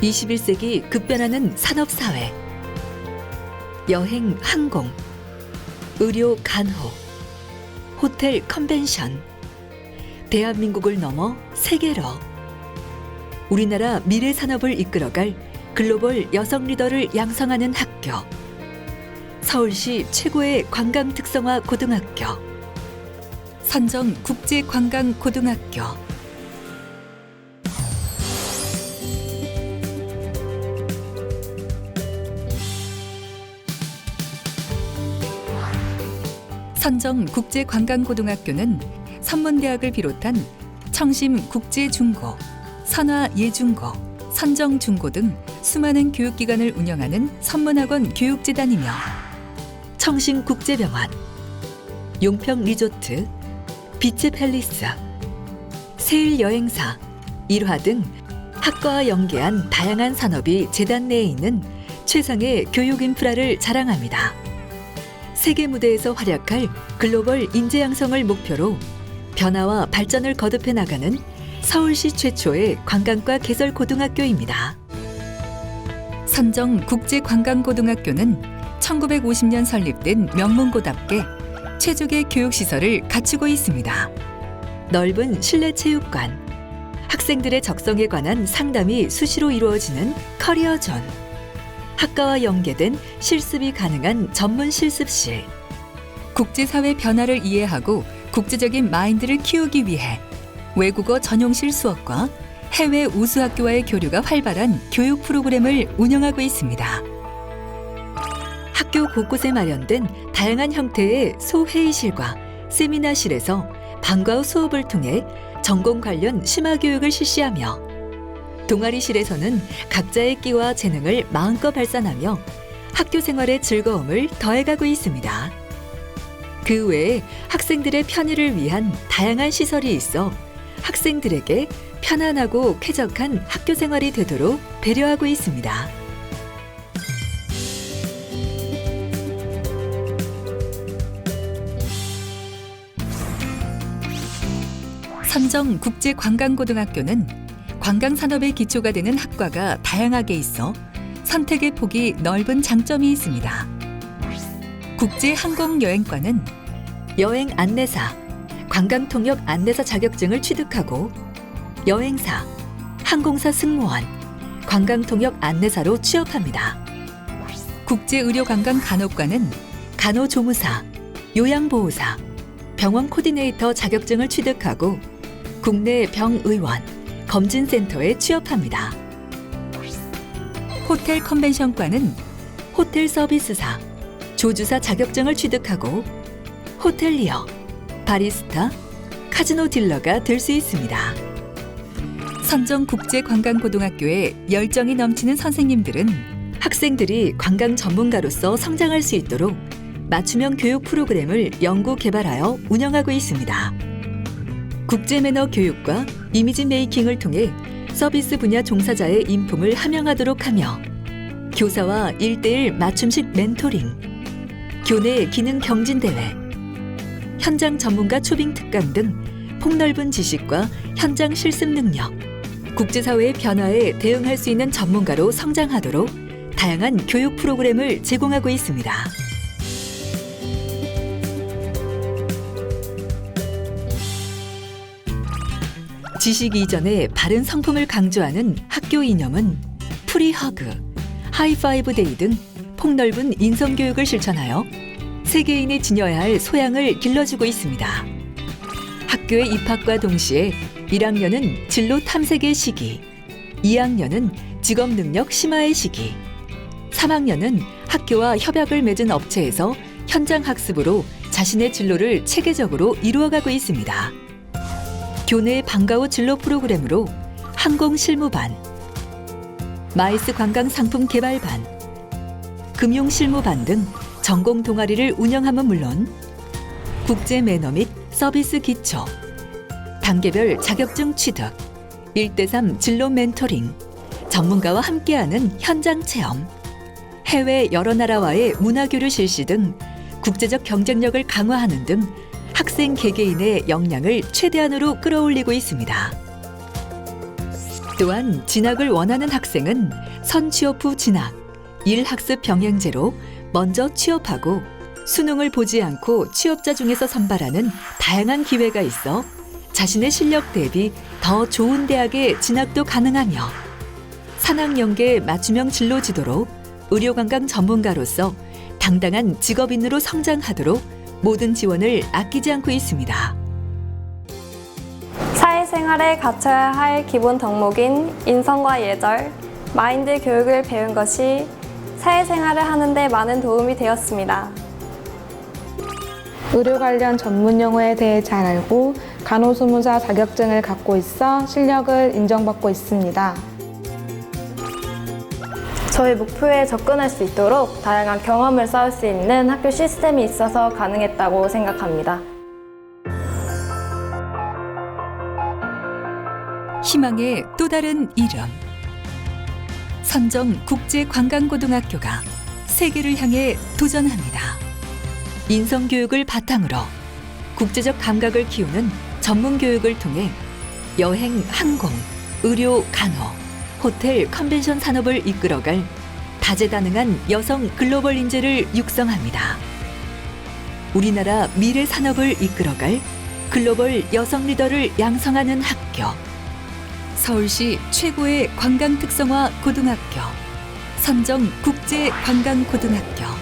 21세기 급변하는 산업사회. 여행, 항공. 의료, 간호. 호텔, 컨벤션. 대한민국을 넘어 세계로. 우리나라 미래 산업을 이끌어갈 글로벌 여성 리더를 양성하는 학교. 서울시 최고의 관광 특성화 고등학교. 선정 국제 관광 고등학교. 선정 국제관광고등학교는 선문대학을 비롯한 청심 국제중고, 선화예중고, 선정중고 등 수많은 교육기관을 운영하는 선문학원 교육재단이며 청심국제병원, 용평리조트, 비치 팰리스, 세일 여행사, 일화 등 학과와 연계한 다양한 산업이 재단 내에 있는 최상의 교육 인프라를 자랑합니다. 세계 무대에서 활약할 글로벌 인재 양성을 목표로 변화와 발전을 거듭해 나가는 서울시 최초의 관광과 개설 고등학교입니다. 선정 국제관광고등학교는 1950년 설립된 명문고답게 최적의 교육시설을 갖추고 있습니다. 넓은 실내 체육관, 학생들의 적성에 관한 상담이 수시로 이루어지는 커리어 존, 학과와 연계된 실습이 가능한 전문 실습실, 국제사회 변화를 이해하고 국제적인 마인드를 키우기 위해 외국어 전용실 수업과 해외 우수학교와의 교류가 활발한 교육 프로그램을 운영하고 있습니다. 학교 곳곳에 마련된 다양한 형태의 소회의실과 세미나실에서 방과 후 수업을 통해 전공 관련 심화 교육을 실시하며 동아리실에서는 각자의 끼와 재능을 마음껏 발산하며 학교 생활의 즐거움을 더해가고 있습니다. 그 외에 학생들의 편의를 위한 다양한 시설이 있어 학생들에게 편안하고 쾌적한 학교 생활이 되도록 배려하고 있습니다. 선정 국제관광고등학교는 관광 산업의 기초가 되는 학과가 다양하게 있어 선택의 폭이 넓은 장점이 있습니다. 국제항공여행과는 여행 안내사, 관광통역 안내사 자격증을 취득하고 여행사, 항공사 승무원, 관광통역 안내사로 취업합니다. 국제의료관광간호과는 간호조무사, 요양보호사, 병원 코디네이터 자격증을 취득하고 국내 병의원, 검진센터에 취업합니다. 호텔 컨벤션과는 호텔 서비스사, 조주사 자격증을 취득하고 호텔리어, 바리스타, 카지노 딜러가 될 수 있습니다. 선정 국제관광고등학교에 열정이 넘치는 선생님들은 학생들이 관광 전문가로서 성장할 수 있도록 맞춤형 교육 프로그램을 연구 개발하여 운영하고 있습니다. 국제 매너 교육과 이미지 메이킹을 통해 서비스 분야 종사자의 인품을 함양하도록 하며 교사와 일대일 맞춤식 멘토링, 교내 기능 경진 대회, 현장 전문가 초빙 특강 등 폭넓은 지식과 현장 실습 능력, 국제사회의 변화에 대응할 수 있는 전문가로 성장하도록 다양한 교육 프로그램을 제공하고 있습니다. 지식 이전에 바른 성품을 강조하는 학교 이념은 프리허그, 하이파이브 데이 등 폭넓은 인성교육을 실천하여 세계인이 지녀야 할 소양을 길러주고 있습니다. 학교의 입학과 동시에 1학년은 진로 탐색의 시기, 2학년은 직업 능력 심화의 시기, 3학년은 학교와 협약을 맺은 업체에서 현장 학습으로 자신의 진로를 체계적으로 이루어가고 있습니다. 교내 방과 후 진로 프로그램으로 항공 실무반, 마이스 관광 상품 개발반, 금융 실무반 등 전공 동아리를 운영함은 물론 국제 매너 및 서비스 기초, 단계별 자격증 취득, 1대3 진로 멘토링, 전문가와 함께하는 현장 체험, 해외 여러 나라와의 문화교류 실시 등 국제적 경쟁력을 강화하는 등 학생 개개인의 역량을 최대한으로 끌어올리고 있습니다. 또한 진학을 원하는 학생은 선취업 후 진학, 일학습 병행제로 먼저 취업하고 수능을 보지 않고 취업자 중에서 선발하는 다양한 기회가 있어 자신의 실력 대비 더 좋은 대학에 진학도 가능하며 산학연계 맞춤형 진로 지도로 의료관광 전문가로서 당당한 직업인으로 성장하도록 모든 지원을 아끼지 않고 있습니다. 사회생활에 갖춰야 할 기본 덕목인 인성과 예절, 마인드 교육을 배운 것이 사회생활을 하는데 많은 도움이 되었습니다. 의료 관련 전문 용어에 대해 잘 알고 간호조무사 자격증을 갖고 있어 실력을 인정받고 있습니다. 저희 목표에 접근할 수 있도록 다양한 경험을 쌓을 수 있는 학교 시스템이 있어서 가능했다고 생각합니다. 희망의 또 다른 이름. 선정 국제관광고등학교가 세계를 향해 도전합니다. 인성교육을 바탕으로 국제적 감각을 키우는 전문 교육을 통해 여행, 항공, 의료, 간호, 호텔, 컨벤션 산업을 이끌어갈 다재다능한 여성 글로벌 인재를 육성합니다. 우리나라 미래 산업을 이끌어갈 글로벌 여성 리더를 양성하는 학교. 서울시 최고의 관광 특성화 고등학교 선정 국제 관광 고등학교